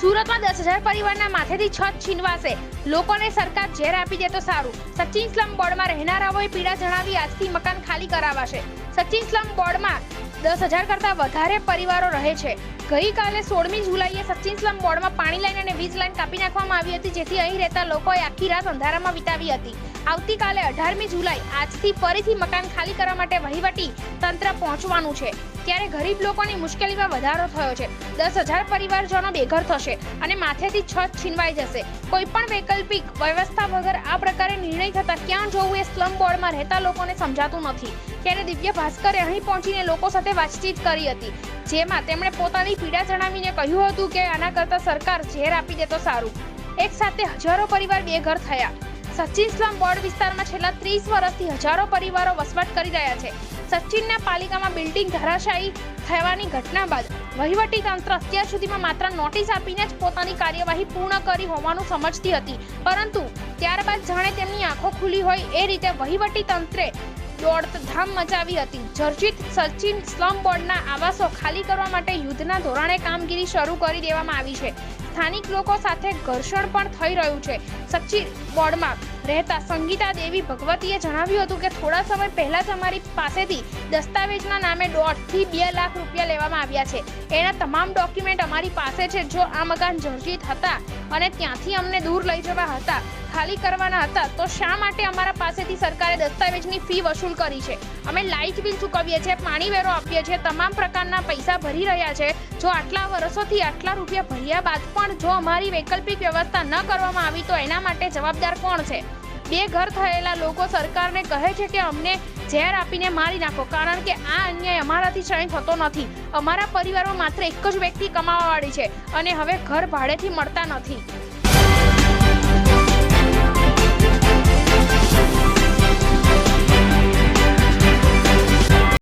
સુરતમાં દસ હજાર પરિવારના માથેથી છત છીનવાશે. લોકોને સરકાર ઝેર આપી દે તો સારું. સચિન સ્લમ બોર્ડમાં રહેનારાઓએ પીડા જણાવી આજથી મકાન ખાલી કરાવાશે. સચિન સ્લમ બોર્ડમાં દસ હજાર કરતાં વધારે પરિવારો રહે છે. ગઈકાલે સોળમી જુલાઈએ સચિન સ્લમ બોર્ડમાં પાણી લાઈન અને વીજ લાઈન કાપી નાખવામાં આવી હતી, જેથી અહીં રહેતા લોકોએ આખી રાત અંધારામાં વિતાવી હતી. આવતીકાલે અઢારમી જુલાઈ આજથી ફરીથી મકાન ખાલી કરવા માટે વહીવટી તંત્ર પહોંચવાનું છે. ત્યારે ગરીબ લોકોની મુશ્કેલીમાં વધારો થયો છે. દસ હજાર પરિવારજનો બેઘર થશે અને માથેથી છત છીનવાઈ જશે. કોઈ પણ વૈકલ્પિક વ્યવસ્થા વગર આ પ્રકારે નિર્ણય થતા ક્યાં જવું એ સ્લમ બોર્ડમાં રહેતા લોકોને સમજાતું નથી. ત્યારે દિવ્ય ભાસ્કરે અહીં પહોંચીને લોકો સાથે વાતચીત કરી હતી. જેમાં તેમણે પોતાની પીડા જણાવીને કહ્યું હતું કે આના કરતાં સરકાર ઝેર આપી દે તો સારું. એક સાથે હજારો પરિવાર બેઘર થયા. સચિન સ્લમ બોર્ડ વિસ્તારમાં છેલ્લા ત્રીસ વર્ષથી હજારો પરિવારો વસવાટ કરી રહ્યા છે. સચિનના પાલિકામાં બિલ્ડિંગ ધરાશાયી થવાની ઘટના બાદ વહીવટી તંત્ર અત્યાર સુધીમાં માત્ર નોટિસ આપીને જ પોતાની કાર્યવાહી પૂર્ણ કરી હોવાનું સમજતી હતી. પરંતુ ત્યારબાદ જાણે તેમની આંખો ખુલી હોય એ રીતે વહીવટી તંત્રે દોડધામ મચાવી હતી. જર્જિત સચિન સ્લમ બોર્ડના આવાસો ખાલી કરવા માટે યુદ્ધના ધોરણે કામગીરી શરૂ કરી દેવામાં આવી છે. સ્થાનિક લોકો સાથે ઘર્ષણ પણ થઈ રહ્યું છે. સચિન બોર્ડમાં રહેતા સંગીતા દેવી ભગવતીએ જણાવ્યું હતું કે થોડા સમય પહેલા જ અમારી પાસેથી દસ્તાવેજના નામે દોઢથી બે લાખ રૂપિયા લેવામાં આવ્યા છે. એના તમામ ડોક્યુમેન્ટ અમારી પાસે છે. જો આ મકાન જર્જિત હતા અને ત્યાંથી અમને દૂર લઈ જવા હતા ખાલી કરવાના હતા, તો શા માટે અમારા પાસેથી સરકારે દસ્તાવેજની ફી વસૂલ કરી છે? અમે લાઇટ બિલ ચૂકવીએ છીએ, પાણી વેરો આપીએ છીએ, તમામ પ્રકારના પૈસા ભરી રહ્યા છે. જો આટલા વર્ષોથી આટલા રૂપિયા ભર્યા બાદ પણ જો અમારી વૈકલ્પિક વ્યવસ્થા ન કરવામાં આવી, તો એના માટે જવાબદાર કોણ છે? બે ઘર થયેલા લોકો સરકારને કહે છે કે અમને ઝેર આપીને મારી નાખો, કારણ કે આ અન્યાય અમારાથી સહન થતો નથી. અમારા પરિવારમાં માત્ર એક જ વ્યક્તિ કમાવાવાળી છે અને હવે ઘર ભાડેથી મળતા નથી.